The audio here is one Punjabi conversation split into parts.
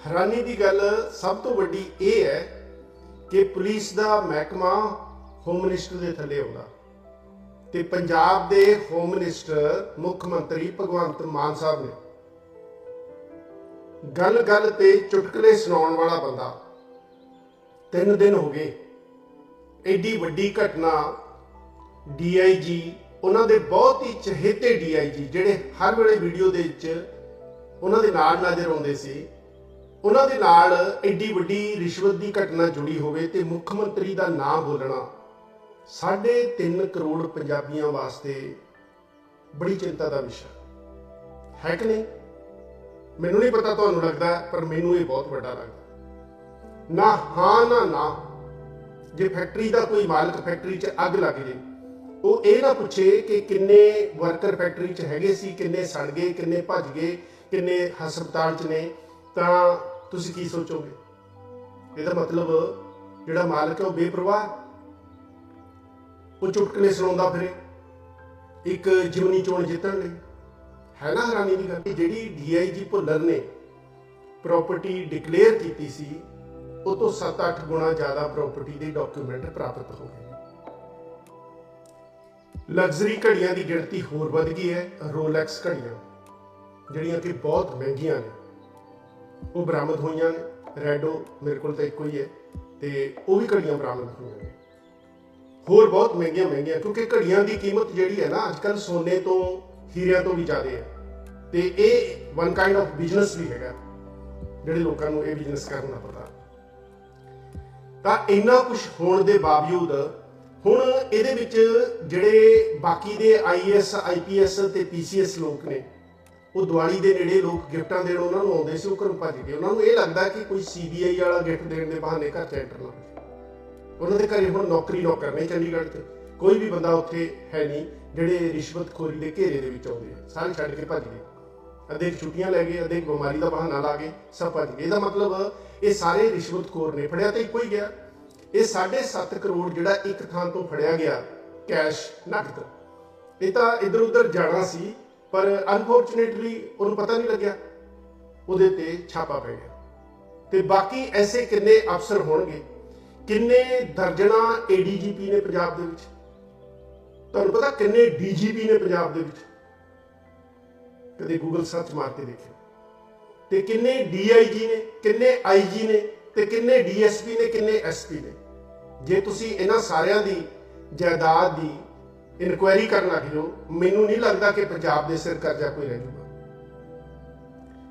ਹੈਰਾਨੀ ਦੀ ਗੱਲ ਸਭ ਤੋਂ ਵੱਡੀ ਇਹ ਹੈ ਕਿ ਪੁਲਿਸ ਦਾ ਮਹਿਕਮਾ ਹੋਮ ਮਿਨਿਸਟਰ ਦੇ ਥੱਲੇ ਆਉਂਦਾ। ਤੇ ਪੰਜਾਬ ਦੇ ਹੋਮ ਮਿਨਿਸਟਰ ਮੁੱਖ ਮੰਤਰੀ ਭਗਵੰਤ ਮਾਨ ਸਾਹਿਬ ਨੇ ਗੱਲ ਗੱਲ ਤੇ ਚੁਟਕਲੇ ਸੁਣਾਉਣ ਵਾਲਾ ਬੰਦਾ ਤਿੰਨ ਦਿਨ ਹੋ ਗਏ। ਐਡੀ ਵੱਡੀ ਘਟਨਾ ਡੀਆਈਜੀ ਉਹਨਾਂ ਦੇ ਬਹੁਤ ਹੀ ਚਹੇਤੇ ਡੀਆਈਜੀ ਜਿਹੜੇ ਹਰ ਵੇਲੇ ਵੀਡੀਓ ਦੇ ਵਿੱਚ ਉਹਨਾਂ ਦੇ ਨਾਲ ਨਜ਼ਰ ਆਉਂਦੇ ਸੀ। ਉਹਨਾਂ ਦੇ ਨਾਲ ਐਡੀ ਵੱਡੀ ਰਿਸ਼ਵਤ ਦੀ ਘਟਨਾ ਜੁੜੀ ਹੋਵੇ ਤੇ ਮੁੱਖ ਮੰਤਰੀ ਦਾ ਨਾਂ ਬੋਲਣਾ 3.5 ਕਰੋੜ ਪੰਜਾਬੀਆਂ ਵਾਸਤੇ ਬੜੀ ਚਿੰਤਾ ਦਾ ਵਿਸ਼ਾ। ਹੈ ਕਿ ਨਹੀਂ? ਮੈਨੂੰ ਨਹੀਂ ਪਤਾ ਤੁਹਾਨੂੰ ਲੱਗਦਾ, ਪਰ ਮੈਨੂੰ ਇਹ ਬਹੁਤ ਵੱਡਾ ਲੱਗਦਾ। ਨਾ ਹਾਂ, ਨਾ ਨਾ। ਜੇ ਫੈਕਟਰੀ ਦਾ ਕੋਈ ਮਾਲਕ ਫੈਕਟਰੀ 'ਚ ਅੱਗ ਲੱਗ ਜੇ, ਉਹ ਇਹ ਨਾ ਪੁੱਛੇ ਕਿ ਕਿੰਨੇ ਵਰਕਰ ਫੈਕਟਰੀ 'ਚ ਹੈਗੇ ਸੀ, ਕਿੰਨੇ ਸੜ ਗਏ, ਕਿੰਨੇ ਭੱਜ ਗਏ, ਕਿੰਨੇ ਹਸਪਤਾਲ 'ਚ ਨੇ, ਤਾਂ ਤੁਸੀਂ ਕੀ ਸੋਚੋਗੇ? ਇਹਦਾ ਮਤਲਬ ਜਿਹੜਾ ਮਾਲਕ ਹੈ ਉਹ ਬੇਪਰਵਾਹ ਉਹ ਚੁਟਕਲੇ ਸੁਣਾਉਂਦਾ ਫਿਰੇ। ਇੱਕ ਜਿਮਨੀ ਚੋਣ ਜਿੱਤਣ ਲਈ। ਹੈ ਨਾ ਹੈਰਾਨੀ ਦੀ ਗੱਲ? ਕਿ ਜਿਹੜੀ ਡੀਆਈਜੀ ਭੁੱਲਰ ਨੇ ਪ੍ਰਾਪਰਟੀ ਡਿਕਲੇਅਰ ਕੀਤੀ ਸੀ, ਉਹ ਤੋਂ 7-8 ਗੁਣਾ ਜ਼ਿਆਦਾ ਪ੍ਰਾਪਰਟੀ ਦੇ ਡਾਕੂਮੈਂਟ ਪ੍ਰਾਪਤ ਹੋ ਗਏ। ਲਗਜ਼ਰੀ ਘੜੀਆਂ ਦੀ ਗਿਣਤੀ ਹੋਰ ਵੱਧ ਗਈ ਹੈ। ਰੋਲੈਕਸ ਘੜੀਆਂ, ਜਿਹੜੀਆਂ ਕਿ ਬਹੁਤ ਮਹਿੰਗੀਆਂ ਨੇ। ਉਹ ਬਰਾਮਦ ਹੋਈਆਂ ਨੇ ਰੈਡੋ ਮੇਰੇ ਕੋਲ ਤਾਂ ਇੱਕੋ ਹੀ ਹੈ ਤੇ ਉਹ ਵੀ ਘੜੀਆਂ ਬਰਾਮਦ ਹੋਈਆਂ ਨੇ। ਹੋਰ ਬਹੁਤ ਮਹਿੰਗੀਆਂ ਮਹਿੰਗੀਆਂ, ਕਿਉਂਕਿ ਘੜੀਆਂ ਦੀ ਕੀਮਤ ਜਿਹੜੀ ਹੈ ਨਾ ਅੱਜਕੱਲ ਸੋਨੇ ਤੋਂ ਹੀਰਿਆਂ ਤੋਂ ਵੀ ਜ਼ਿਆਦਾ ਹੈ। ਤੇ ਇਹ ਵਨ ਕਾਈਂਡ ਆਫ ਬਿਜ਼ਨਸ ਵੀ ਹੈਗਾ, ਜਿਹੜੇ ਲੋਕਾਂ ਨੂੰ ਇਹ ਬਿਜ਼ਨਸ ਕਰਨਾ ਪਤਾ। ਤਾਂ ਇੰਨਾ ਕੁਝ ਹੋਣ ਦੇ ਬਾਵਜੂਦ, ਹੁਣ ਇਹਦੇ ਵਿੱਚ ਜਿਹੜੇ ਬਾਕੀ ਦੇ ਆਈਐਸ ਆਈਪੀਐਸ ਤੇ ਪੀਸੀਐਸ ਲੋਕ ਨੇ ਉਹ ਦੀਵਾਲੀ ਦੇ ਨੇੜੇ ਲੋਕ ਗਿਫਟਾਂ ਦੇਣ ਉਹਨਾਂ ਨੂੰ ਆਉਂਦੇ ਸੀ, ਉਹ ਘਰੋਂ ਭੱਜ ਗਏ। ਉਹਨਾਂ ਨੂੰ ਇਹ ਲੱਗਦਾ ਕਿ ਕੋਈ ਸੀਬੀਆਈ ਵਾਲਾ ਗਿਫਟ ਦੇਣ ਦੇ ਬਹਾਨੇ ਘਰ ਚ ਐਂਟਰ ਨਾ ਉਹਨਾਂ ਦੇ ਘਰੇ ਹੁਣ ਨੌਕਰੀ ਨੌਕਰ ਨੇ ਚੰਡੀਗੜ੍ਹ 'ਚ। ਕੋਈ ਵੀ ਬੰਦਾ ਉੱਥੇ ਹੈ ਨਹੀਂ, ਜਿਹੜੇ ਰਿਸ਼ਵਤਖੋਰੀ ਦੇ ਘੇਰੇ ਦੇ ਵਿੱਚ ਆਉਂਦੇ ਆ। ਸਾਰੇ ਛੱਡ ਕੇ ਭੱਜ ਗਏ। ਅੱਧੇ ਛੁੱਟੀਆਂ ਲੈ ਗਏ, ਅੱਧੇ ਬਿਮਾਰੀ ਦਾ ਬਹਾਨਾ ਲਾ ਗਏ ਸਭ ਭੱਜ ਗਏ। ਇਹਦਾ ਮਤਲਬ ਇਹ ਸਾਰੇ ਰਿਸ਼ਵਤਖੋਰ ਨੇ ਫੜਿਆ ਤਾਂ ਇੱਕੋ ਹੀ ਗਿਆ। ਇਹ 7.5 ਕਰੋੜ ਜਿਹੜਾ ਇੱਕ ਥਾਂ ਤੋਂ ਫੜਿਆ ਗਿਆ, ਕੈਸ਼ ਨਕਦ। ਇਹ ਤਾਂ ਇਧਰ ਉਧਰ ਜਾਣਾ ਸੀ। ਪਰ ਅਨਫੋਰਚੂਨੇਟਲੀ ਉਹਨੂੰ ਪਤਾ ਨਹੀਂ ਲੱਗਿਆ। ਉਹਦੇ ਤੇ ਛਾਪਾ ਪੈ ਗਿਆ। ਤੇ ਬਾਕੀ ਐਸੇ ਕਿੰਨੇ ਅਫਸਰ ਹੋਣਗੇ, ਕਿੰਨੇ ਦਰਜਣਾ ਏਡੀਜੀਪੀ ਨੇ ਪੰਜਾਬ ਦੇ ਵਿੱਚ? ਤੁਹਾਨੂੰ ਪਤਾ ਕਿੰਨੇ ਡੀਜੀਪੀ ਨੇ ਪੰਜਾਬ ਦੇ ਵਿੱਚ? ਕਦੇ ਗੂਗਲ ਸਰਚ ਮਾਰ ਕੇ ਦੇਖਿਓ। ਤੇ ਕਿੰਨੇ ਡੀਆਈਜੀ ਨੇ, ਕਿੰਨੇ ਆਈਜੀ ਨੇ, ਤੇ ਕਿੰਨੇ ਡੀਐਸਪੀ ਨੇ, ਕਿੰਨੇ ਐਸਪੀ ਨੇ? ਜੇ ਤੁਸੀਂ ਇਹਨਾਂ ਸਾਰਿਆਂ ਦੀ ਜਾਇਦਾਦ ਦੀ ਇਨਕੁਆਇਰੀ ਕਰਨ ਲੱਗ ਜਾਓ, ਮੈਨੂੰ ਨਹੀਂ ਲੱਗਦਾ ਕਿ ਪੰਜਾਬ ਦੇ ਸਿਰ ਕਰਜ਼ਾ ਕੋਈ ਰਹਿ ਜੂਗਾ।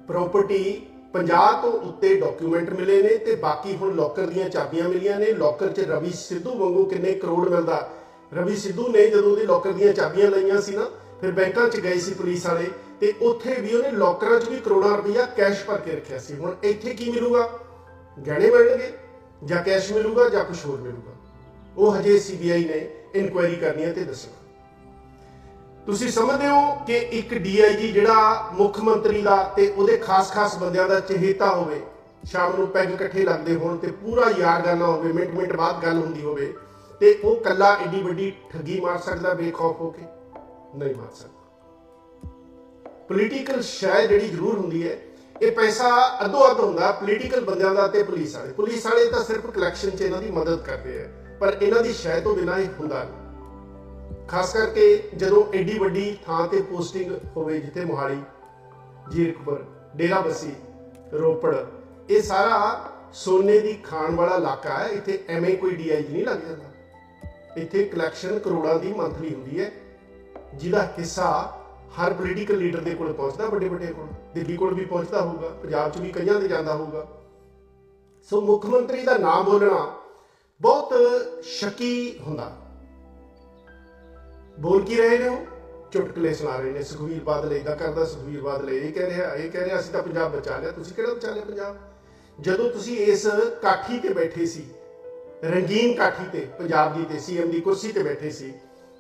ਪ੍ਰਾਪਰਟੀ 50 ਤੋਂ ਉੱਤੇ ਡਾਕੂਮੈਂਟ ਮਿਲੇ ਨੇ ਤੇ ਬਾਕੀ ਹੁਣ ਲੋਕਰ ਦੀਆਂ ਚਾਬੀਆਂ ਮਿਲੀਆਂ ਨੇ। ਲੋਕਰ 'ਚ ਰਵੀ ਸਿੱਧੂ ਵਾਂਗੂ ਕਿੰਨੇ ਕਰੋੜ ਮਿਲਦਾ। ਰਵੀ ਸਿੱਧੂ ਨੇ ਜਦੋਂ ਉਹਦੀ ਲੋਕਰ ਦੀਆਂ ਚਾਬੀਆਂ ਲਈਆਂ ਸੀ ਨਾ, ਫਿਰ ਬੈਂਕਾਂ 'ਚ ਗਏ ਸੀ ਪੁਲਿਸ ਵਾਲੇ ਤੇ ਉੱਥੇ ਵੀ ਉਹਨੇ ਲੋਕਰਾਂ 'ਚ ਵੀ ਕਰੋੜਾਂ ਰੁਪਈਆ ਕੈਸ਼ ਭਰ ਕੇ ਰੱਖਿਆ ਸੀ। ਹੁਣ ਇੱਥੇ ਕੀ ਮਿਲੂਗਾ? ਗਹਿਣੇ ਮਿਲਣਗੇ ਜਾਂ ਕੈਸ਼ ਮਿਲੂਗਾ ਜਾਂ ਕੁਝ ਹੋਰ ਮਿਲੂਗਾ? ਉਹ ਹਜੇ ਸੀਬੀਆਈ ਨੇ ਇਨਕੁਆਇਰੀ ਕਰਨੀ ਹੈ ਤੇ ਦੱਸਣਾ ਤੁਸੀਂ ਸਮਝਦੇ ਹੋ ਕਿ ਇੱਕ ਡੀਆਈਜੀ ਜਿਹੜਾ ਮੁੱਖ ਮੰਤਰੀ ਦਾ ਤੇ ਉਹਦੇ ਖਾਸ-ਖਾਸ ਬੰਦਿਆਂ ਦਾ ਚਹੇਤਾ ਹੋਵੇ, ਸ਼ਾਮ ਨੂੰ ਪੈਗ ਇਕੱਠੇ ਲੱਗਦੇ ਹੋਣ ਤੇ ਪੂਰਾ ਯਾਰਗਾਨਾ ਹੋਵੇ ਮਿੰਟ-ਮਿੰਟ ਬਾਅਦ ਗੱਲ ਹੁੰਦੀ ਹੋਵੇ, ਤੇ ਉਹ ਕੱਲਾ ਏਡੀ ਵੱਡੀ ਠੱਗੀ ਮਾਰ ਸਕਦਾ, ਬੇਖੌਫ ਹੋ ਕੇ? ਨਹੀਂ ਮਾਰ ਸਕਦਾ। ਪੋਲੀਟੀਕਲ ਸ਼ੈ ਜਿਹੜੀ ਜ਼ਰੂਰ ਹੁੰਦੀ ਹੈ, ਇਹ ਪੈਸਾ ਅੱਧੋ ਅੱਧ ਹੁੰਦਾ ਪੋਲੀਟੀਕਲ ਬੰਦਿਆਂ ਦਾ ਤੇ ਪੁਲਿਸ ਵਾਲੇ। ਪੁਲਿਸ ਵਾਲੇ ਤਾਂ ਸਿਰਫ ਕਲੈਕਸ਼ਨ 'ਚ ਇਹਨਾਂ ਦੀ ਮਦਦ ਕਰਦੇ ਆ। ਪਰ ਇਹਨਾਂ ਦੀ ਸ਼ੈ ਤੋਂ ਬਿਨਾਂ ਇਹ ਹੁੰਦਾ ਨਹੀਂ। ਖਾਸ ਕਰਕੇ ਜਦੋਂ ਐਡੀ ਵੱਡੀ ਥਾਂ ਤੇ ਪੋਸਟਿੰਗ ਹੋਵੇ ਜਿੱਥੇ ਮੋਹਾਲੀ ਜੀਰਕਪੁਰ ਡੇਰਾਬੱਸੀ ਰੋਪੜ, ਇਹ ਸਾਰਾ ਸੋਨੇ ਦੀ ਖਾਣ ਵਾਲਾ ਇਲਾਕਾ ਹੈ। ਇੱਥੇ ਐਵੇਂ ਕੋਈ ਡੀਆਈਜੀ ਨਹੀਂ ਲੱਗ ਜਾਂਦਾ। ਇੱਥੇ ਕਲੈਕਸ਼ਨ ਕਰੋੜਾਂ ਦੀ ਮੰਥਲੀ ਹੁੰਦੀ ਹੈ, ਜਿਹਦਾ ਹਿੱਸਾ ਹਰ ਪੋਲੀਟੀਕਲ ਲੀਡਰ ਦੇ ਕੋਲ ਪਹੁੰਚਦਾ, ਵੱਡੇ ਵੱਡੇ ਕੋਲ। ਦਿੱਲੀ ਕੋਲ ਵੀ ਪਹੁੰਚਦਾ ਹੋਊਗਾ, ਪੰਜਾਬ 'ਚ ਵੀ ਕਈਆਂ ਦੇ ਜਾਂਦਾ ਹੋਊਗਾ। ਸੋ ਮੁੱਖ ਮੰਤਰੀ ਦਾ ਨਾਮ ਬੋਲਣਾ ਬਹੁਤ ਸ਼ੱਕੀ ਹੁੰਦਾ। ਬੋਲ ਕੀ ਰਹੇ ਨੇ ਉਹ? ਚੁਟਕਲੇ ਸੁਣਾ ਰਹੇ ਨੇ, ਸੁਖਵੀਰ ਬਾਦਲ ਇਦਾਂ ਕਰਦਾ, ਸੁਖਵੀਰ ਬਾਦਲ ਇਹ ਕਹਿ ਰਿਹਾ ਇਹ ਕਹਿ ਰਿਹਾ ਅਸੀਂ ਤਾਂ ਪੰਜਾਬ ਬਚਾ ਲਿਆ, ਤੁਸੀਂ ਕਿਹੜਾ ਬਚਾ ਲਿਆ ਪੰਜਾਬ? ਜਦੋਂ ਤੁਸੀਂ ਇਸ ਕਾਠੀ ਤੇ ਬੈਠੇ ਸੀ, ਰੰਗੀਨ ਕਾਠੀ ਤੇ, ਪੰਜਾਬ ਦੀ ਤੇ, ਸੀਐਮ ਦੀ ਕੁਰਸੀ ਤੇ ਬੈਠੇ ਸੀ,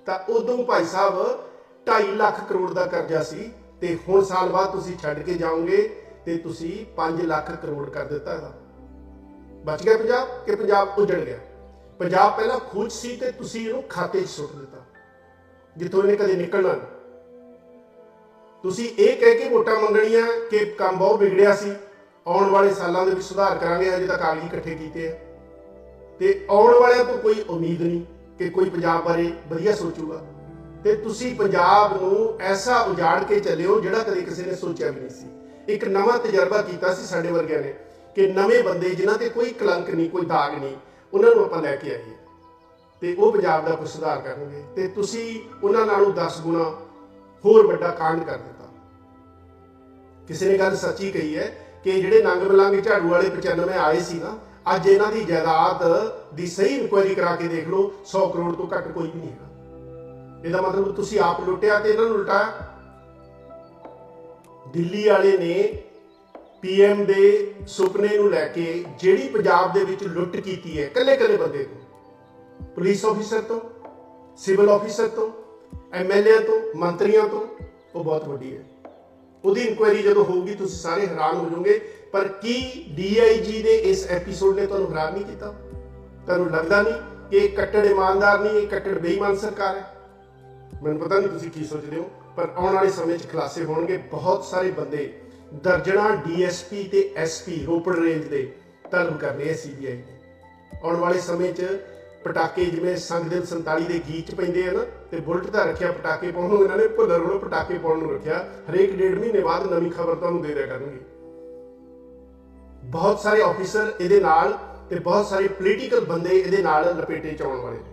ਤਾਂ ਉਦੋਂ ਭਾਈ ਸਾਹਿਬ 2.5 ਲੱਖ ਕਰੋੜ ਦਾ ਕਰਜ਼ਾ ਸੀ ਤੇ ਹੁਣ ਸਾਲ ਬਾਅਦ ਤੁਸੀਂ ਛੱਡ ਕੇ ਜਾਓਗੇ ਤੇ ਤੁਸੀਂ 5 ਲੱਖ ਕਰੋੜ ਕਰ ਦਿੱਤਾ। ਬਚ ਗਿਆ ਪੰਜਾਬ ਕਿ ਪੰਜਾਬ ਉਜੜ ਗਿਆ? ਪੰਜਾਬ ਪਹਿਲਾਂ ਖੂਚ ਸੀ ਤੇ ਤੁਸੀਂ ਇਹਨੂੰ ਖਾਤੇ 'ਚ ਸੁੱਟ ਦਿੱਤਾ। ਜਿੱਥੋਂ ਇਹਨੇ ਕਦੇ ਨਿਕਲਣਾ ਨਹੀਂ। ਤੁਸੀਂ ਇਹ ਕਹਿ ਕੇ ਵੋਟਾਂ ਮੰਗਣੀਆਂ ਕਿ ਕੰਮ ਬਹੁਤ ਵਿਗੜਿਆ ਸੀ। ਆਉਣ ਵਾਲੇ ਸਾਲਾਂ ਦੇ ਵਿੱਚ ਸੁਧਾਰ ਕਰਾਂਗੇ ਅਜੇ ਤੱਕ ਕਾਗਜ਼ ਇਕੱਠੇ ਕੀਤੇ ਆ। ਤੇ ਆਉਣ ਵਾਲਿਆਂ ਤੋਂ ਕੋਈ ਉਮੀਦ ਨਹੀਂ ਕਿ ਕੋਈ ਪੰਜਾਬ ਬਾਰੇ ਵਧੀਆ ਸੋਚੂਗਾ। ਤੇ ਤੁਸੀਂ ਪੰਜਾਬ ਨੂੰ ਐਸਾ ਉਜਾੜ ਕੇ ਚੱਲਿਓ ਜਿਹੜਾ ਕਦੇ ਕਿਸੇ ਨੇ ਸੋਚਿਆ ਵੀ ਨਹੀਂ ਸੀ। ਇੱਕ ਨਵਾਂ ਤਜਰਬਾ ਕੀਤਾ ਸੀ ਸਾਡੇ ਵਰਗਿਆਂ ਨੇ ਕਿ ਨਵੇਂ ਬੰਦੇ ਜਿਨ੍ਹਾਂ ਤੇ ਕੋਈ ਕਲੰਕ ਨਹੀਂ, ਕੋਈ ਦਾਗ ਨਹੀਂ ਉਹਨਾਂ ਨੂੰ ਆਪਾਂ ਲੈ ਕੇ ਆਈਏ। ਤੇ ਉਹ ਪੰਜਾਬ ਦਾ ਕੁਝ ਸੁਧਾਰ ਕਰਨਗੇ। ਤੇ ਤੁਸੀਂ ਉਹਨਾਂ ਨਾਲੋਂ 10 ਗੁਣਾ ਹੋਰ ਵੱਡਾ ਕਾਂਡ ਕਰ ਦਿੱਤਾ। ਕਿਸੇ ਨੇ ਗੱਲ ਸੱਚੀ ਕਹੀ ਹੈ ਕਿ ਜਿਹੜੇ ਨੰਗ ਬਲੰਗ ਝਾੜੂ ਵਾਲੇ 95 ਆਏ ਸੀ ਨਾ, ਅੱਜ ਇਹਨਾਂ ਦੀ ਜਾਇਦਾਦ ਦੀ ਸਹੀ ਇਨਕੁਆਇਰੀ ਕਰਾ ਕੇ ਦੇਖ ਲਓ 100 ਕਰੋੜ ਤੋਂ ਘੱਟ ਕੋਈ ਵੀ ਨਹੀਂ ਹੈਗਾ। ਇਹਦਾ ਮਤਲਬ ਤੁਸੀਂ ਆਪ ਲੁੱਟਿਆ ਤੇ ਇਹਨਾਂ ਨੂੰ ਲੁਟਾਇਆ। ਦਿੱਲੀ ਵਾਲੇ ਨੇ ਪੀਐਮ ਦੇ ਸੁਪਨੇ ਨੂੰ ਲੈ ਕੇ ਜਿਹੜੀ ਪੰਜਾਬ ਦੇ ਵਿੱਚ ਲੁੱਟ ਕੀਤੀ ਹੈ ਕੱਲੇ ਕੱਲੇ ਬੰਦੇ ਤੋਂ ਪੁਲਿਸ ਆਫੀਸਰ ਤੋਂ ਸਿਵਲ ਆਫੀਸਰ ਤੋਂ ਐਮਐਲਏ ਤੋਂ, ਮੰਤਰੀਆਂ ਤੋਂ, ਉਹ ਬਹੁਤ ਵੱਡੀ ਹੈ। ਉਹਦੀ ਇਨਕੁਆਇਰੀ ਜਦੋਂ ਹੋਊਗੀ, ਤੁਸੀਂ ਸਾਰੇ ਹੈਰਾਨ ਹੋ ਜਾਓਗੇ, ਪਰ ਕੀ ਡੀਆਈਜੀ ਦੇ ਇਸ ਐਪੀਸੋਡ ਨੇ ਤੁਹਾਨੂੰ ਹੈਰਾਨ ਨਹੀਂ ਕੀਤਾ? ਤੁਹਾਨੂੰ ਲੱਗਦਾ ਨਹੀਂ ਕਿ ਇਹ ਕੱਟੜ ਇਮਾਨਦਾਰ ਨਹੀਂ, ਇਹ ਕੱਟੜ ਬੇਈਮਾਨ ਸਰਕਾਰ ਹੈ? ਮੈਨੂੰ ਪਤਾ ਨਹੀਂ ਤੁਸੀਂ ਕੀ ਸੋਚਦੇ ਹੋ, ਪਰ ਆਉਣ ਵਾਲੇ ਸਮੇਂ 'ਚ ਖੁਲਾਸੇ ਹੋਣਗੇ, ਬਹੁਤ ਸਾਰੇ ਬੰਦੇ ਦਰਜਣਾ ਡੀਐਸਪੀ ਤੇ ਐਸਪੀ ਰੋਪੜ ਰੇਂਜ ਦੇ ਤਲਬ ਕਰ ਰਹੇ ਸੀਬੀਆਈ ਨੇ ਆਉਣ ਵਾਲੇ ਸਮੇਂ 'ਚ ਪਟਾਕੇ ਜਿਵੇਂ ਸੰਗ ਦਿਨ 47 ਦੇ ਗੀਤ 'ਚ ਪੈਂਦੇ ਆ ਨਾ, ਤੇ ਬੁਲਟ ਦਾ ਰੱਖਿਆ ਪਟਾਕੇ ਪਾਉਣ ਨੂੰ, ਇਹਨਾਂ ਨੇ ਭੁੱਲਰ ਵੱਲੋਂ ਪਟਾਕੇ ਪਾਉਣ ਨੂੰ ਰੱਖਿਆ। ਹਰੇਕ ਡੇਢ ਮਹੀਨੇ ਬਾਅਦ ਨਵੀਂ ਖਬਰ ਤੁਹਾਨੂੰ ਦੇ ਦਿਆ ਕਰਨਗੇ। ਬਹੁਤ ਸਾਰੇ ਆਫੀਸਰ ਇਹਦੇ ਨਾਲ ਤੇ ਬਹੁਤ ਸਾਰੇ ਪੋਲੀਟੀਕਲ ਬੰਦੇ ਇਹਦੇ ਨਾਲ ਲਪੇਟੇ ਚ ਆਉਣ ਵਾਲੇ ਨੇ।